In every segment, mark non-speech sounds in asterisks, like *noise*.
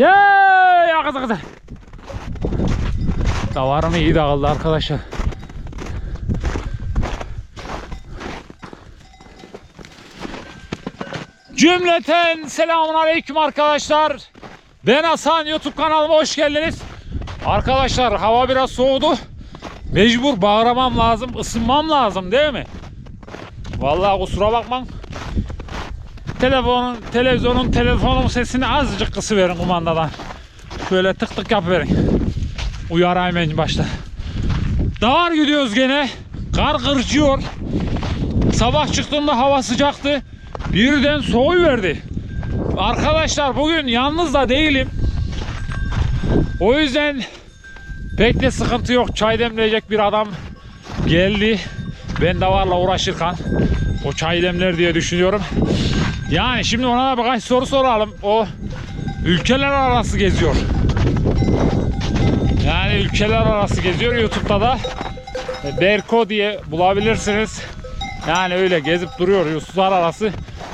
Ya kızı kızı. Davarım iyi dağıldı arkadaşlar. Cümleten selamun aleyküm arkadaşlar. Ben Hasan YouTube kanalıma hoş geldiniz. Arkadaşlar hava biraz soğudu. Mecbur bağıramam lazım, ısınmam lazım değil mi? Vallahi kusura bakmam. Telefonun, televizyonun, telefonun sesini azıcık kısıverin kumandadan. Şöyle tık tık yapıverin. Uyarayım en başta. Dağar gidiyoruz gene. Kar kırçıyor. Sabah çıktığımda hava sıcaktı. Birden soğuverdi. Arkadaşlar bugün yalnız da değilim. O yüzden pek de sıkıntı yok. Çay demleyecek bir adam geldi. Ben davarla uğraşırken o çay demler diye düşünüyorum. Yani şimdi ona da birkaç soru soralım. O ülkeler arası geziyor. Yani ülkeler arası geziyor. YouTube'da da Berko diye bulabilirsiniz. Yani öyle gezip duruyor uluslararası.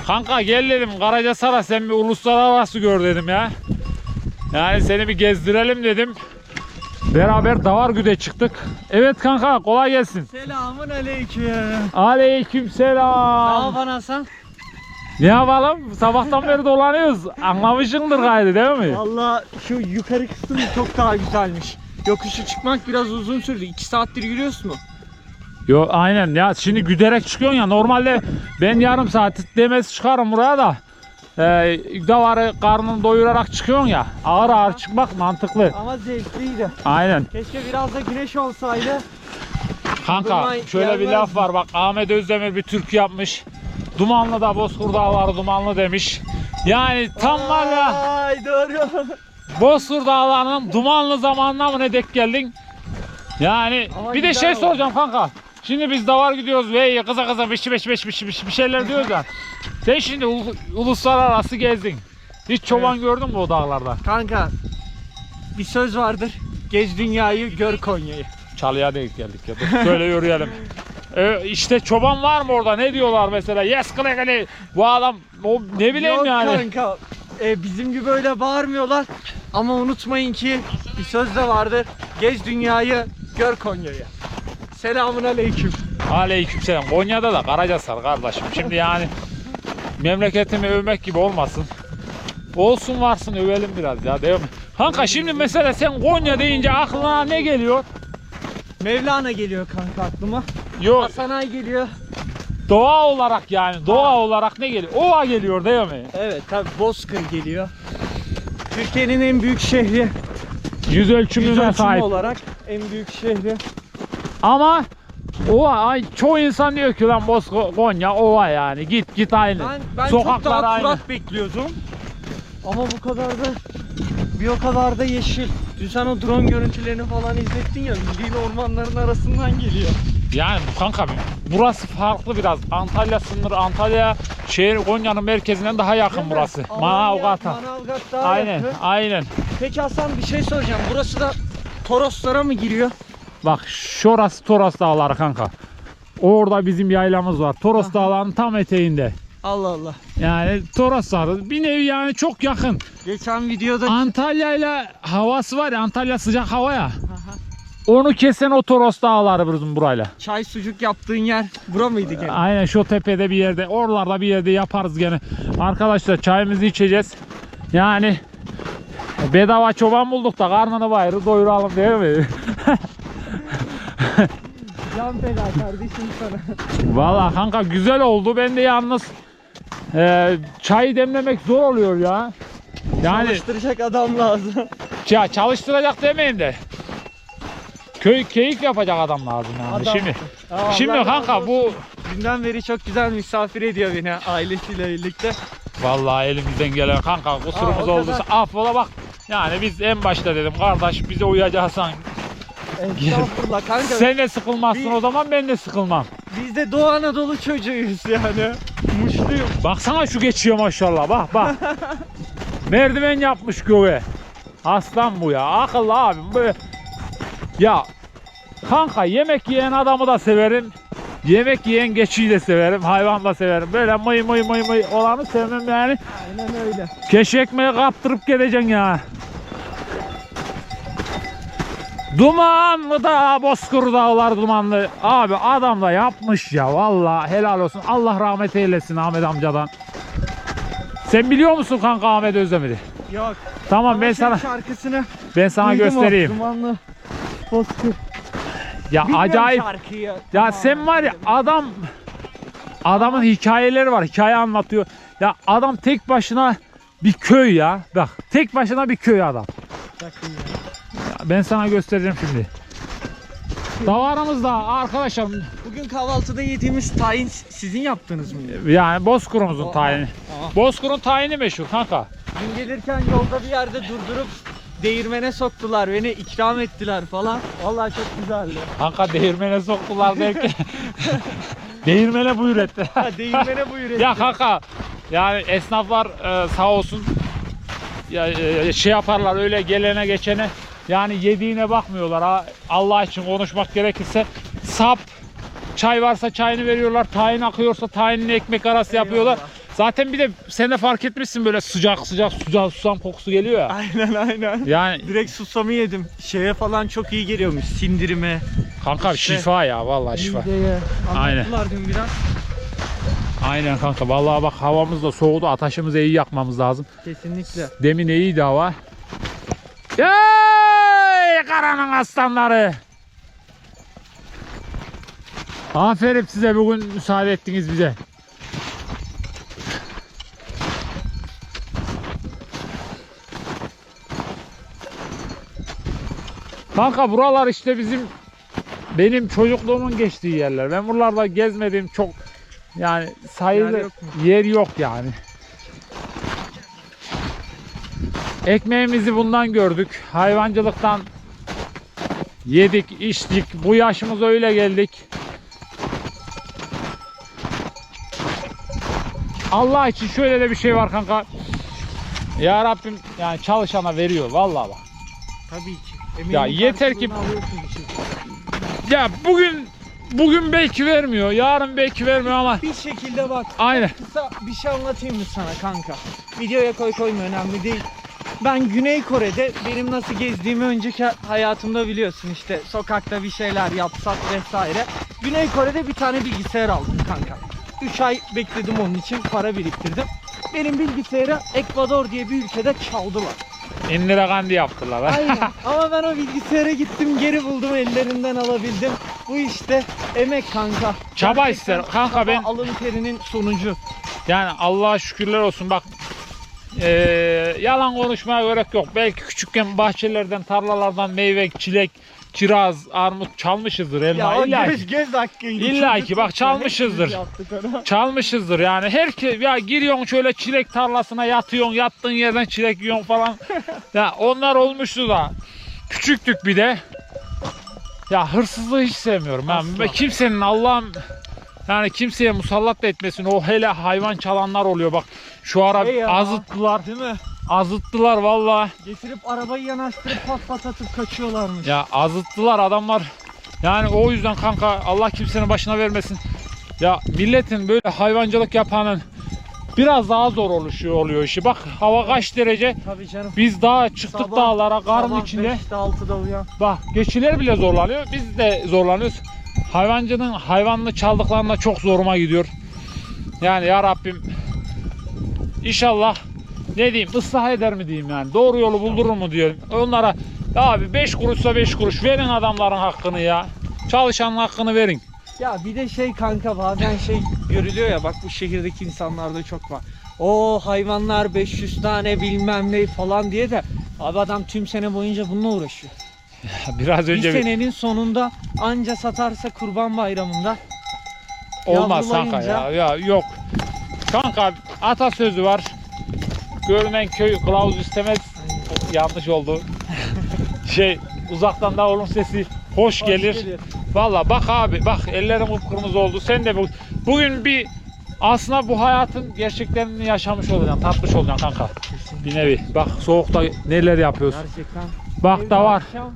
Kanka gel dedim Karacasara sen bir uluslararası gör dedim ya. Yani seni bir gezdirelim dedim. Beraber davar güde çıktık. Evet kanka kolay gelsin. Selamun aleyküm. Aleyküm Ne selam. yapan Hasan? Ne yapalım? Sabahtan beri dolanıyoruz. Anlamışsındır gayri değil mi? Valla şu yukarı kısım çok daha güzelmiş. Yokuşu çıkmak biraz uzun sürdü. 2 saattir yürüyorsun mu? Yo aynen ya şimdi güderek çıkıyorsun ya normalde ben yarım saat demez çıkarım buraya da e, davarı karnını doyurarak çıkıyorsun ya ağır ağır çıkmak mantıklı. Ama zevkliydi. Aynen. Keşke biraz da güneş olsaydı. Kanka şöyle bir laf var bak Ahmet Özdemir bir türkü yapmış. Dumanlı da Bozkır Dağları dumanlı demiş. Yani tam var ya Ay doğru. Bozkır Dağları'nın dumanlı zamanına mı ne denk geldin? Yani Ama bir de güzel şey oldu. soracağım kanka. Şimdi biz davar gidiyoruz ve kıza kıza beş beş beş beş beş bir şeyler diyoruz ya. Sen şimdi ul- uluslararası gezdin. Hiç çoban gördün mü o dağlarda? Kanka bir söz vardır. Gez dünyayı gör Konya'yı. Çalıya denk geldik ya. Dur, Şöyle yürüyelim. *laughs* Ee, işte çoban var mı orada? Ne diyorlar mesela? Yes kale Bu adam o ne bileyim Yok yani. kanka. e, bizim gibi öyle bağırmıyorlar. Ama unutmayın ki bir söz de vardır. Gez dünyayı gör Konya'yı. Selamun aleyküm. Aleykümselam. Konya'da da Karacasar kardeşim. Şimdi yani memleketimi övmek gibi olmasın. Olsun varsın övelim biraz ya değil mi? Kanka şimdi mesela sen Konya deyince aklına ne geliyor? Mevlana geliyor kanka aklıma. Yok Hasan Ay geliyor. doğa olarak yani doğa olarak ne geliyor? Ova geliyor değil mi? Evet tabi Bozkır geliyor. Türkiye'nin en büyük şehri. Yüz Yüz ölçümüne ölçümü sahip. olarak en büyük şehri. Ama ova ay çoğu insan diyor ki lan Boz Konya ova yani git git aynı. Ben, ben Sokaklar çok daha aynı. kurak bekliyordum. Ama bu kadar da bir o kadar da yeşil. Dün sen o drone görüntülerini falan izlettin ya bildiğin ormanların arasından geliyor. Yani kanka burası farklı biraz. Antalya sınırı, Antalya şehir Konya'nın merkezinden daha yakın Değil mi? burası. Alanya, Manavgat'a. Manavgat daha Aynen, yakın. aynen. Peki Hasan bir şey soracağım. Burası da Toroslara mı giriyor? Bak şurası Toros Dağları kanka. Orada bizim yaylamız var. Toros Aha. Dağları'nın tam eteğinde. Allah Allah. Yani Toros Dağı bir nevi yani çok yakın. Geçen videoda Antalya ile havası var ya Antalya sıcak hava ya. Onu kesen o Toros Dağları bizim burayla. çay sucuk yaptığın yer bura mıydı gene? Aynen şu tepede bir yerde, oralarda bir yerde yaparız gene. Arkadaşlar çayımızı içeceğiz. Yani bedava çoban bulduk da karnını bayırı doyuralım değil mi? *laughs* Can feda kardeşim sana. Valla kanka güzel oldu. Ben de yalnız e, çayı demlemek zor oluyor ya. Yani Çalıştıracak adam lazım. ya çalıştıracak demeyin de. Köy keyif yapacak adam lazım yani. Adam. Şimdi Ya şimdi Allah kanka bu. Dünden beri çok güzel misafir ediyor beni ailesiyle birlikte. Vallahi elimizden gelen kanka kusurumuz Aa, o olduysa affola bak. Yani biz en başta dedim kardeş bize uyacaksan Estağfurullah kanka. sen de sıkılmazsın o zaman ben de sıkılmam. Biz de Doğu Anadolu çocuğuyuz yani. Muşluyum. Baksana şu geçiyor maşallah bak bak. *laughs* Merdiven yapmış göğe. Aslan bu ya akıllı abim böyle. Ya kanka yemek yiyen adamı da severim. Yemek yiyen geçiyi de severim. Hayvan da severim. Böyle mıy mıy mıy mıy olanı sevmem yani. Aynen öyle. Keşke ekmeği kaptırıp gideceksin ya. Dumanlı da Bozkır dağlar dumanlı. Abi adam da yapmış ya valla helal olsun. Allah rahmet eylesin Ahmet amcadan. Sen biliyor musun kanka Ahmet Özdemir'i? Yok. Tamam ben sana şarkısını ben sana duydum o, göstereyim. Dumanlı Bozkır. Ya Bilmiyorum acayip. şarkıyı. Ya Tamam. sen var ya adam adamın hikayeleri var. Hikaye anlatıyor. Ya adam tek başına bir köy ya. Bak tek başına bir köy adam. Ya. Ya ben sana göstereceğim şimdi. Davarımızda arkadaşlar Bugün kahvaltıda yediğimiz tayin sizin yaptığınız mı? yani Bozkır'ımızın Aa, tayini. Bozkır'ın tayini meşhur kanka. Dün gelirken yolda bir yerde durdurup değirmene soktular beni ikram ettiler falan. Vallahi çok güzeldi. Kanka değirmene soktular belki. *laughs* değirmene buyur etti. Ha, değirmene buyur etti. ya kanka yani esnaflar e, sağ olsun ya, e, şey yaparlar öyle gelene geçene yani yediğine bakmıyorlar. Ha, Allah için konuşmak gerekirse sap çay varsa çayını veriyorlar. Tayin akıyorsa tayinini ekmek arası yapıyorlar. Zaten bir de sen de fark etmişsin böyle sıcak sıcak sıcak susam kokusu geliyor ya. Aynen aynen. Yani Direkt susamı yedim. Şeye falan çok iyi geliyormuş. Sindirime, kanka İşte- şifa ya vallahi şifa. mideye. Aynen. Dün biraz. Aynen kanka vallahi bak havamız da soğudu ateşimizi iyi yakmamız lazım. Kesinlikle. Demin iyiydi hava. Yay karanın aslanları. Aferin size bugün müsaade ettiniz bize. Kanka buralar işte bizim benim çocukluğumun geçtiği yerler. Ben buralarda gezmediğim çok yani sayılı Yer yok yer yok yani. Ekmeğimizi bundan gördük. Hayvancılıktan yedik, içtik. Bu yaşımıza öyle geldik. Allah için şöyle de bir şey var kanka. Ya Rabbim yani çalışana veriyor vallahi bak. Tabii ki. Emeğinin Ya yeter ki- karşılığını alıyorsun bir şey. Ya bugün bugün belki vermiyor, yarın belki vermiyor ama Bir şekilde bak. aynen. Kısa bir şey anlatayım mı sana kanka? Videoya koy koyma önemli değil. Ben Güney Kore'de benim nasıl gezdiğimi önceki hayatımda biliyorsun işte sokakta bir şeyler yapsak vesaire. Güney Kore'de bir tane bilgisayar aldım kanka. 3 ay bekledim onun için para biriktirdim. Benim bilgisayarı Ekvador diye bir ülkede çaldılar. Indira Gandhi yaptılar. ha. *laughs* Aynen. Ama ben o bilgisayara gittim geri buldum ellerinden alabildim. Bu işte emek kanka. Çaba ister. Kanka çaba, ben- alın terinin sonucu. Yani Allah'a şükürler olsun bak eee, yalan konuşmaya gerek yok. Belki küçükken bahçelerden, tarlalardan meyve, çilek, kiraz, armut çalmışızdır elma. Ya o İlla ki. göz, göz hakkıydı. İlla ki, bak tuttu, çalmışızdır. *laughs* Çalmışızdır yani. Herkes ya giriyorsun şöyle çilek tarlasına yatıyorsun, yattığın yerden çilek yiyorsun falan. ya onlar olmuştu da. Küçüktük bir de. Ya hırsızlığı hiç sevmiyorum. Ben ve kimsenin Allah'ım yani kimseye musallat da etmesin. O hele hayvan çalanlar oluyor bak. Şu ara ya. azıttılar. Değil mi? Azıttılar valla. Getirip arabayı yanaştırıp pat pat atıp kaçıyorlarmış. Ya azıttılar adamlar. Yani o yüzden kanka Allah kimsenin başına vermesin. Ya milletin böyle hayvancılık yapanın biraz daha zor oluşuyor oluyor işi. Bak hava kaç derece. Tabii canım. Biz daha çıktık Sabah- dağlara karın Sabah içinde. 5'te 6'da uyan. Bak geçiler bile zorlanıyor. Biz de zorlanıyoruz. Hayvancının hayvanını çaldıklarında çok zoruma gidiyor. Yani ya Rabbim inşallah ne diyeyim ıslah eder mi diyeyim yani. Doğru yolu buldurur mu diyorum. Onlara abi 5 kuruşsa 5 kuruş verin adamların hakkını ya. Çalışanın hakkını verin. Ya bir de şey kanka bazen şey görülüyor ya bak bu şehirdeki insanlarda çok var. O hayvanlar 500 tane bilmem ne falan diye de abi adam tüm sene boyunca bununla uğraşıyor. *laughs* Biraz Bir önce bir- senenin sonunda anca satarsa kurban bayramında olmaz kanka ya. Ya yok. Kanka atasözü var. Görünen köy kılavuz istemez. Yanlış oldu. *laughs* şey uzaktan da onun sesi hoş, gelir. gelir. Valla bak abi bak ellerim kıpkırmızı oldu. Sen de bu, bugün bir aslında bu hayatın gerçeklerini yaşamış olacaksın, tatmış olacaksın kanka. Bir nevi. Bak soğukta neler yapıyorsun. Gerçekten. Bak Evde da var. Akşam,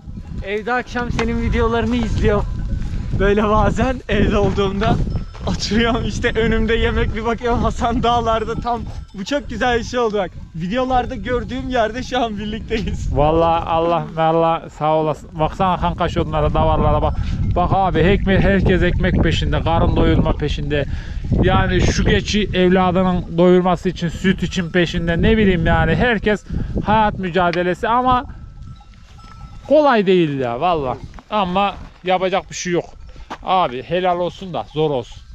evde akşam senin videolarını izliyor. Böyle bazen evde olduğumda. Oturuyorum işte önümde yemek bir bakıyorum Hasan dağlarda tam bu çok güzel bir şey oldu bak. Videolarda gördüğüm yerde şu an birlikteyiz. Vallahi Allah Allah sağ olasın. Baksana kanka şunlara davarlara bak. Bak abi ekmek, herkes ekmek peşinde. Karın doyurma peşinde. Yani şu geçi evladının doyurması için süt için peşinde. Ne bileyim yani herkes hayat mücadelesi ama kolay değil ya valla. Ama yapacak bir şey yok. Abi helal olsun da zor olsun.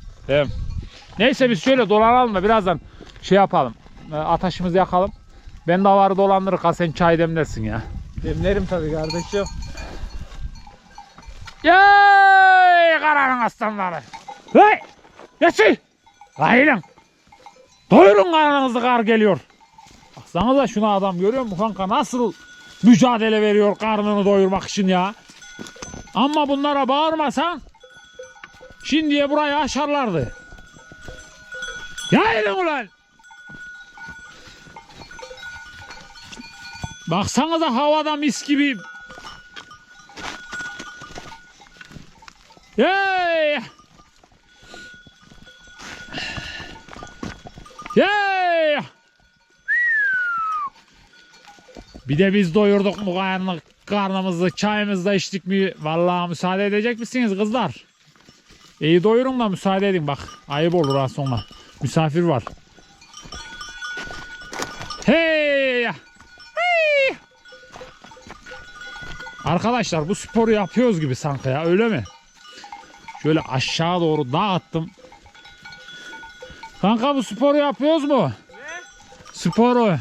Neyse biz şöyle dolanalım da birazdan şey yapalım. e, Ateşimizi yakalım. Ben davarı dolandırır ha sen çay demlersin ya. Demlerim tabii kardeşim. Yay karanın aslanları. Hey! Geçin! Kayılın. Doyurun karnınızı kar geliyor. Baksanıza şuna adam görüyor musun kanka nasıl mücadele veriyor karnını doyurmak için ya. Ama bunlara bağırmasan şimdiye burayı aşarlardı. Yayılın ulan. Baksanıza havada mis gibi Yay! Yay! Bir de biz doyurduk mu karnı, karnımızı, çayımızı da içtik mi? Vallahi müsaade edecek misiniz kızlar? İyi doyurun da müsaade edin bak. Ayıp olur ha sonra. Misafir var. Hey! Hey! Arkadaşlar bu sporu yapıyoruz gibi sanki ya öyle mi? Şöyle aşağı doğru dağıttım. Kanka bu sporu yapıyoruz mu? Ne? Sporu. Sorry.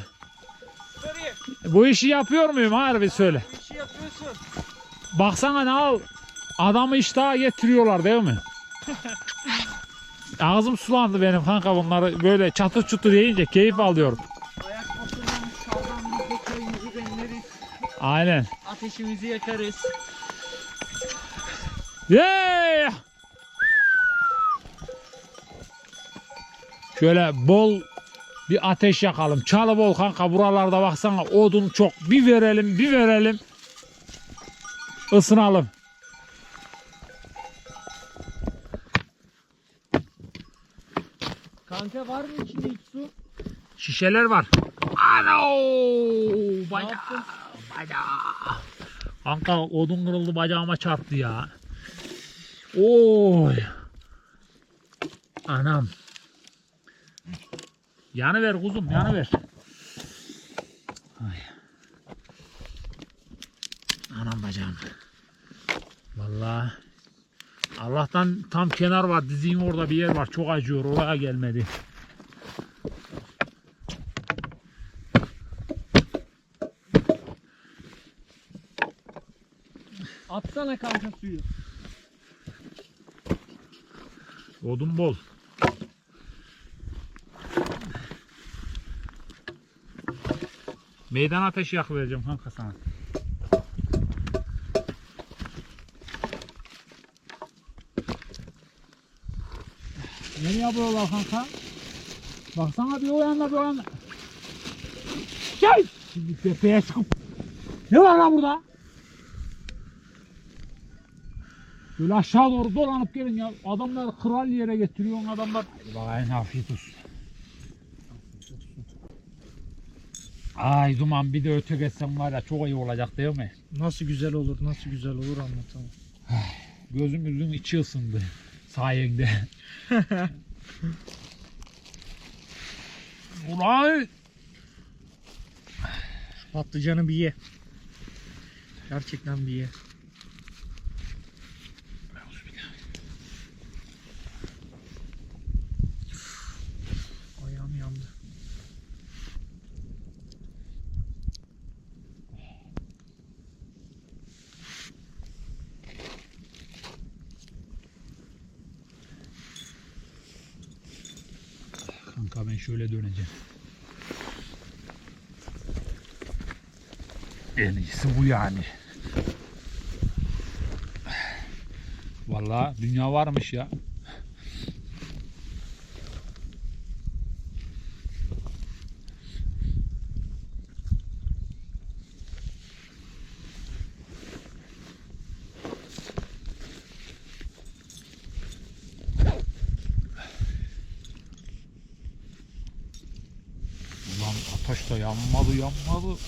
Bu işi yapıyor muyum harbi söyle. Bir şey yapıyorsun. Baksana ne al. Adamı iştaha getiriyorlar değil mi? Ağzım sulandı benim kanka bunları böyle çatır çutur yiyince keyif alıyorum. Ayak çayımızı demleriz. Aynen. Ateşimizi yakarız. Yeah! Şöyle bol bir ateş yakalım. Çalı bol kanka buralarda baksana odun çok. Bir verelim bir verelim. Isınalım. Kanka var mı içinde hiç su? Şişeler var. Ano! Bacağı, bacağı. Kanka odun kırıldı bacağıma çarptı ya. Oy. Anam. Yanı ver kuzum, yanı ver. Ay. Anam bacağım. Vallahi Allah'tan tam kenar var. Dizim orada bir yer var. Çok acıyor. Oraya gelmedi. Atsana kanka suyu. Odun bol. Meydan ateşi yakıvereceğim kanka sana. Nereye yapıyorlar kanka? Baksana bir o yanda bir o yanda. Gel! Şimdi tepeye çıkıp. Ne var lan burada? Böyle aşağı doğru dolanıp gelin ya. Adamlar kral yere getiriyor adamlar. Hadi bakayım afiyet olsun. Ay duman bir de öte geçsem var ya çok iyi olacak değil mi? Nasıl güzel olur, nasıl güzel olur anlatamam. Gözümüzün içi ısındı sayende. *laughs* Ulan Patlıcanı bir ye. Gerçekten bir ye. Ben şöyle döneceğim. En iyisi bu yani. Vallahi dünya varmış ya. Başta yanmadı yanmadı.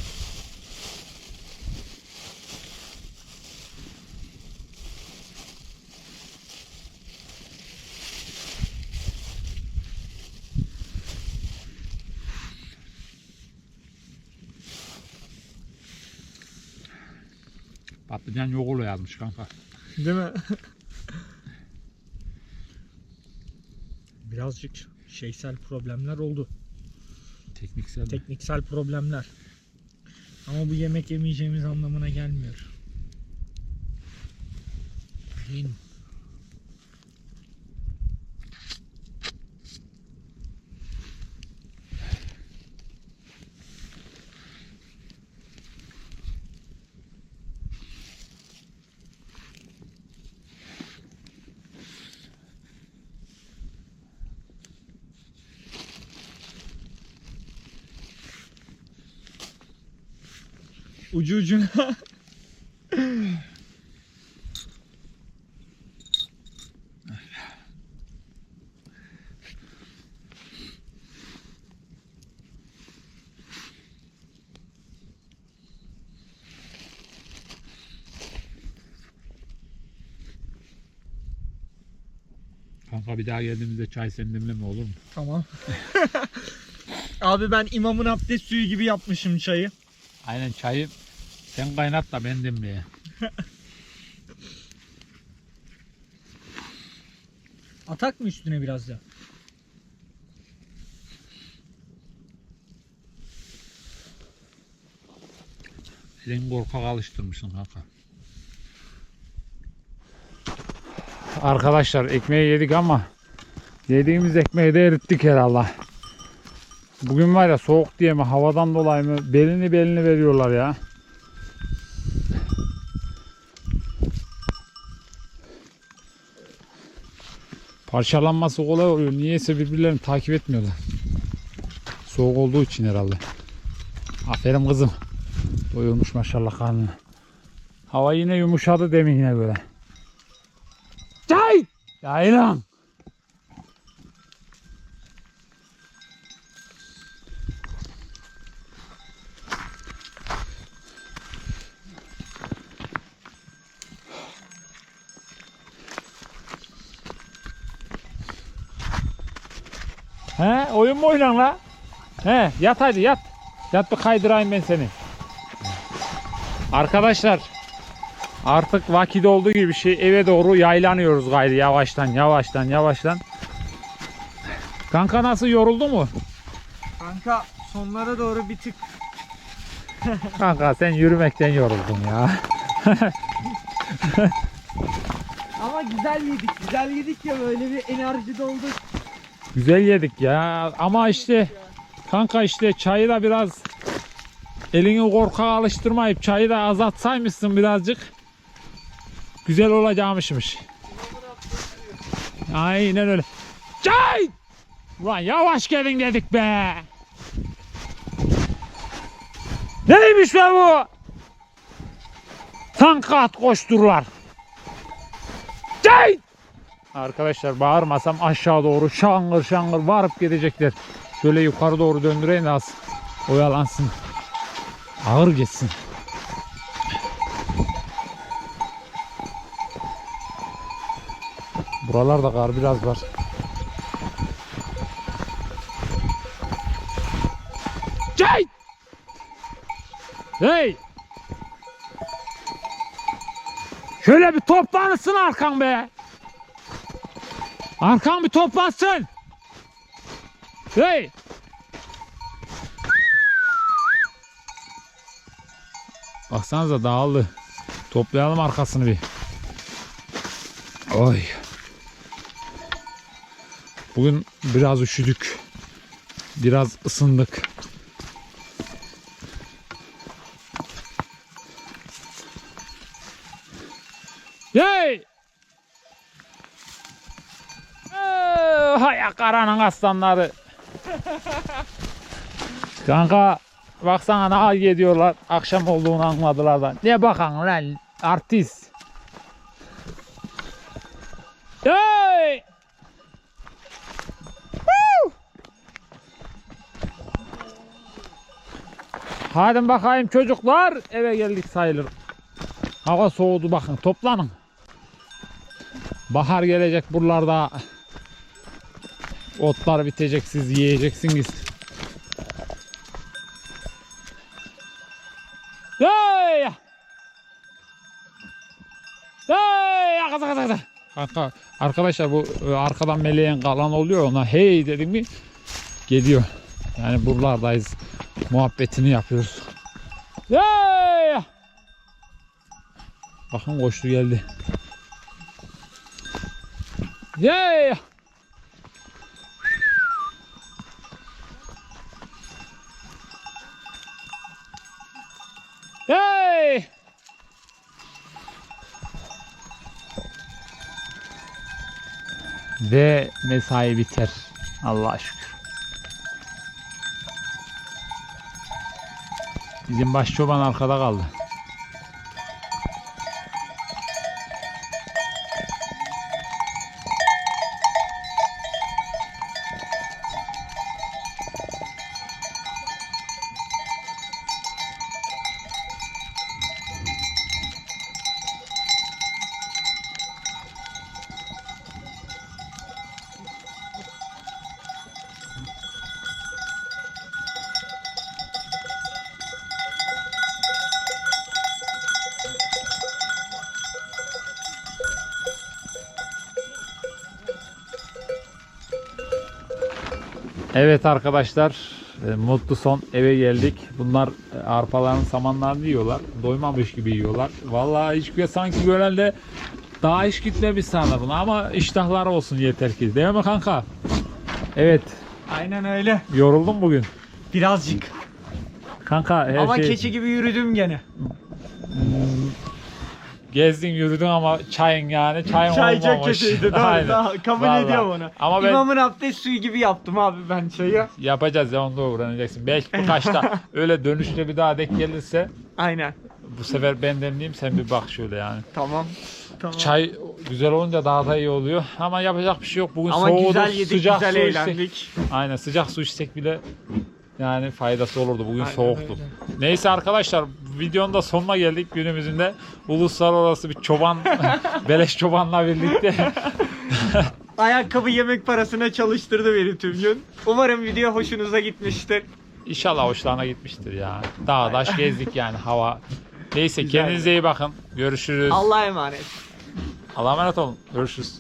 Patlıcan yok oluyor yazmış kanka. Değil mi? *laughs* Birazcık şeysel problemler oldu. Tekniksel. Tekniksel problemler. Ama bu yemek yemeyeceğimiz anlamına gelmiyor. Değil mi? Ucu ucuna. Kanka bir daha geldiğimizde çay senin demleme olur mu? Tamam. *laughs* Abi ben imamın abdest suyu gibi yapmışım çayı. Aynen çayı sen kaynat da ben demleye. *laughs* Atak mı üstüne biraz da? Elin korkak alıştırmışsın kanka. Arkadaşlar ekmeği yedik ama yediğimiz ekmeği de erittik herhalde. Bugün var ya soğuk diye mi havadan dolayı mı belini belini veriyorlar ya. Parçalanması kolay oluyor. Niyeyse birbirlerini takip etmiyorlar. Soğuk olduğu için herhalde. Aferin kızım. Doyurmuş maşallah karnını. Hava yine yumuşadı demin yine böyle. Çay! Yaylan! Yat hadi yat. Yat bir kaydırayım ben seni. Arkadaşlar artık vakit olduğu gibi bir şey eve doğru yaylanıyoruz gayrı yavaştan yavaştan yavaştan. Kanka nasıl yoruldu mu? Kanka sonlara doğru bir tık *laughs* Kanka sen yürümekten yoruldun ya. *laughs* ama güzel yedik. Güzel yedik ya böyle bir enerji dolduk. Güzel yedik ya ama işte kanka işte çayı da biraz elini korkak alıştırmayıp çayı da azaltsaymışsın birazcık. Güzel olacakmışmış. Aynen öyle. Çay! Ulan yavaş gelin dedik be. Neymiş be bu? Tank at koşturlar. Çay! Arkadaşlar bağırmasam aşağı doğru şangır şangır varıp gidecekler. Şöyle yukarı doğru döndüreyim az oyalansın. Ağır geçsin. Buralarda kar biraz var. Çay! Hey! Şöyle bir toplansın arkan be. Arkan bir toplansın. Hey! Baksanıza dağıldı. Toplayalım arkasını bir. Oy. Bugün biraz üşüdük. Biraz ısındık. Hey! Hay karanın aslanları. Kanka baksana ne hal ediyorlar. Akşam olduğunu anladılar da. Ne bakan lan artist. Hey! Hadi bakayım çocuklar eve geldik sayılır. Hava soğudu bakın toplanın. Bahar gelecek buralarda. Otlar bitecek siz yiyeceksiniz. Hey! Kıza kıza kıza. Kanka, arkadaşlar bu e, arkadan meleğin kalan oluyor ona hey dedim mi geliyor. Yani buralardayız. Muhabbetini yapıyoruz. Hey! Bakın koştu geldi. Hey! Hey! Ve mesai biter. Allah'a şükür. Bizim baş çoban arkada kaldı. Evet arkadaşlar e, mutlu son eve geldik. Bunlar e, arpaların samanlarını yiyorlar. Doymamış gibi yiyorlar. Vallahi hiç sanki görenle daha hiç gitmemiş sanırım ama iştahları olsun yeter ki. Değil mi kanka? Evet. Aynen öyle. Yoruldum bugün. Birazcık. Kanka her Ama şey keçi gibi yürüdüm gene. Gezdin yürüdün ama çayın yani çayın Çay çok olmamış. kötüydü. Doğru, Aynen. daha kabul Vallahi. ediyorum onu. Ama ben İmamın abdest suyu gibi yaptım abi ben çayı. yapacağız ya onu da öğreneceksin. Belki birkaçta *laughs* öyle dönüşte bir daha denk gelirse Aynen. bu sefer ben demleyeyim sen bir bak şöyle yani. Tamam. Tamam. Çay güzel olunca daha da iyi oluyor. Ama yapacak bir şey yok. Bugün Ama soğudu. güzel yedik, sıcak güzel su eğlendik. içsek. Aynen sıcak su içsek bile yani faydası olurdu. Bugün Aynen soğuktu. öyle. Neyse arkadaşlar videonun da sonuna geldik günümüzün de uluslararası bir çoban *laughs* beleş çobanla birlikte *laughs* Ayakkabı yemek parasına çalıştırdı beni tüm gün. Umarım video hoşunuza gitmiştir. İnşallah hoşlarına gitmiştir ya. Dağdaş gezdik yani hava. Neyse Güzeldi. kendinize iyi bakın. Görüşürüz. Allah'a emanet. Allah'a emanet olun. Görüşürüz.